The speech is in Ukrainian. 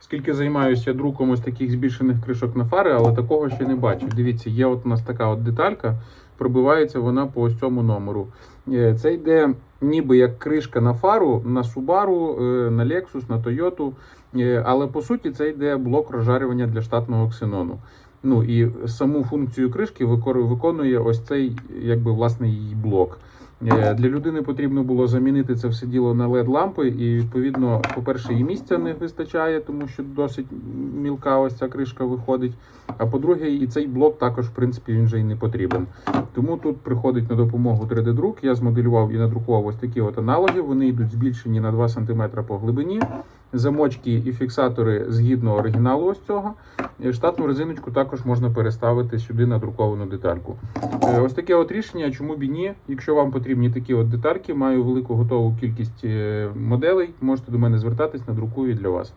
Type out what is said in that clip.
Скільки займаюся друком ось таких збільшених кришок на фари, але такого ще не бачив. Дивіться, є от у нас така от деталька, пробивається вона по ось цьому номеру. Е, Це йде ніби як кришка на фару, на Subaru, е, на Lexus, на Toyota. Е, Але по суті це йде блок розжарювання для штатного ксенону. Ну і саму функцію кришки виконує ось цей, якби власне її блок. Е, Для людини потрібно було замінити це все діло на led лампи, і відповідно, по-перше, і місця не вистачає, тому що досить мілка ось ця кришка виходить. А по-друге, і цей блок також, в принципі, він же і не потрібен. Тому тут приходить на допомогу 3D-друк. Я змоделював і надрукував ось такі от аналоги. Вони йдуть збільшені на 2 см по глибині. Замочки і фіксатори згідно оригіналу ось цього. Е, Штатну резиночку також можна переставити сюди на друковану детальку. Е, Ось таке от рішення, чому б і ні. Якщо вам потрібні такі от детальки, маю велику готову кількість е, моделей, можете до мене звертатись, надрукую для вас.